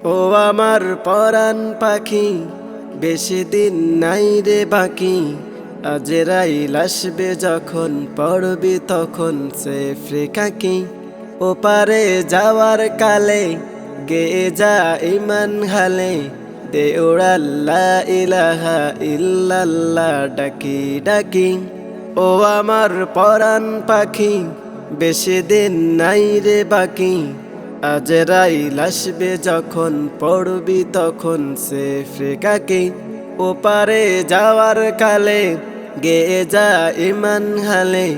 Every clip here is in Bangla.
ও আমার পরাণ পাখি, বেশি দিন নাই রে বাকি। আজরাইল আসবে যখন পড়বি তখন সে ফ্রিকাকি ওপারে যাওয়ার কালে গে যা ইমান হালে, দে ওড়াল্লা ইলাহা ইল্লাল্লাহ ডাকি ডাকি। ও আমার পরাণ পাখি, বেশি দিন নাই রে বাকি। আজ রাইল আসবে যখন পড়বি তখন সে ফ্রিকাকে ওপারে যাওয়ার কালে গে যা ইমান হালে।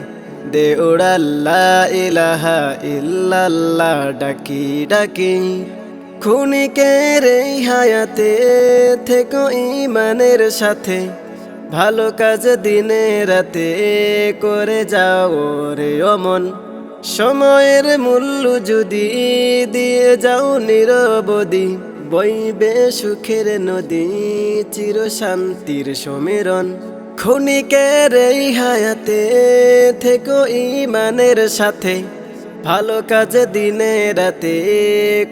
দে উড়াল্লা ইলাহা ইল্লাল্লাহ, ডাকি ডাকি। খুনিকের রে হায়াতে থেকো ইমানের সাথে। ভালো কাজ দিনে রাতে করে যাও রে অমন। সময়ের মূল্য যদি দিয়ে যাও নিরবদি বইবে সুখের নদী, চির শান্তির সমীরণ। ক্ষণিকের এই হায়াতে থেকো ইমানের সাথে, ভালো কাজ দিনে রাতে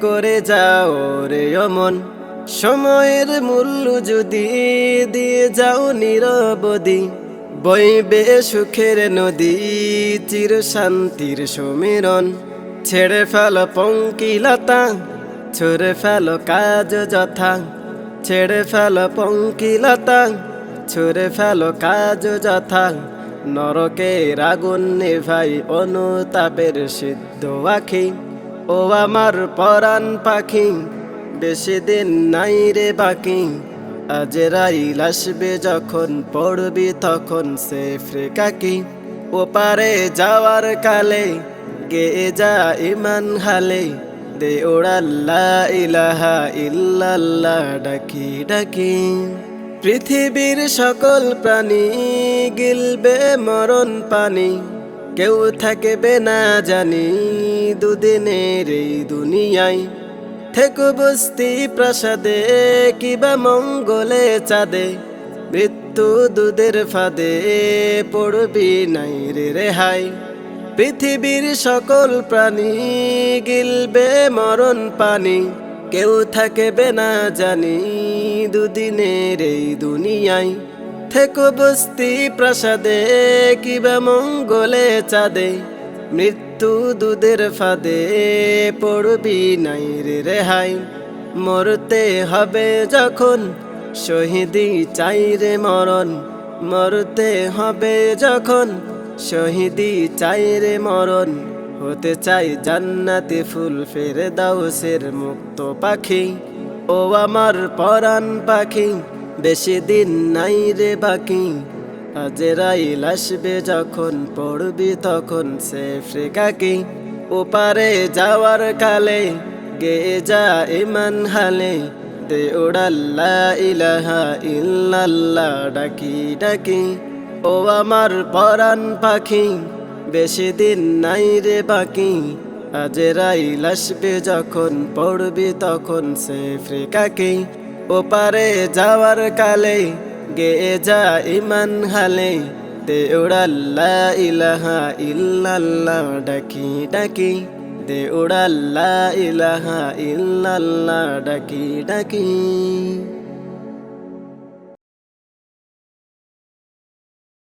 করে যাও রে অমন। সময়ের মূল্য যদি দিয়ে যাও নিরবধি বইবে সুখের নদী, চির শান্তির সমীরণ। ছেড়ে ফেল পঙ্কিলতা, ছুড়ে ফেল কাজ যথা। ছেড়ে ফেল পঙ্কিলতা, ছুড়ে ফেল কাজ যথা। নরকের আগুন ভাই অনুতাপের সিদ্ধ আখি। ও আমার পরাণ পাখি, বেশি দিন নাই রে বাকি। আজ রাইল আসবে যখন পড়বি তখন সে ফ্রিকাকি ওপারে যাওয়ার কালে গে যা ইমান হালে, দে ওড়াল্লা ইলাহা ইল্লাল্লাহ, ডাকি ডাকি। পৃথিবীর সকল প্রাণী গিলবে মরণ পানি, কেউ থাকবে না জানি দুদিনের এই দুনিয়ায়। থেকো বস্তি প্রাসাদে, কিবা মঙ্গলে চাঁদে। মৃত্যু দুধের ফাঁদে, পড়বি নাই রে রেহাই। পৃথিবীর সকল প্রাণী গিলবে মরণ পানি। কেউ থাকবে না জানি দুদিনের এই দুনিয়ায়। থেকো বস্তি প্রাসাদে, কিবা মঙ্গলে চাঁদে। মৃত্যু দুধের ফাঁদে পড়বি নাই রে রেহাই। মরতে হবে যখন শহীদি চাই রে মরণ। মরতে হবে যখন শহীদি চাই রে মরণ। হতে চাই জান্নাতি ফুল ফেরে দাউসের মুক্ত পাখি। ও আমার পরাণ পাখি, বেশি দিন নাই রে বাকি। আজ রাইল আসবে যখন পড়বি তখন সে ফ্রিকাকি ওপারে যাওয়ার কালে গে যা ইমান হালে দে উড়াল্লা ইলাহা ইল্লাল্লাহ, ডাকি ডাকি। ও আমার পরাণ পাখি, বেশি দিন নাই রে বাকি। আজ রাইল আসবে যখন পড়বি তখন সে ফ্রিকাকি ওপারে যাওয়ার কালে গে যা ইমান হালে দে উড়াল্লা ইলাহা ইল্লাল্লাহ, ডাকি ডাকি দে উড়াল্লা ইলাহা ইল্লাল্লাহ, ডাকি ডাকি।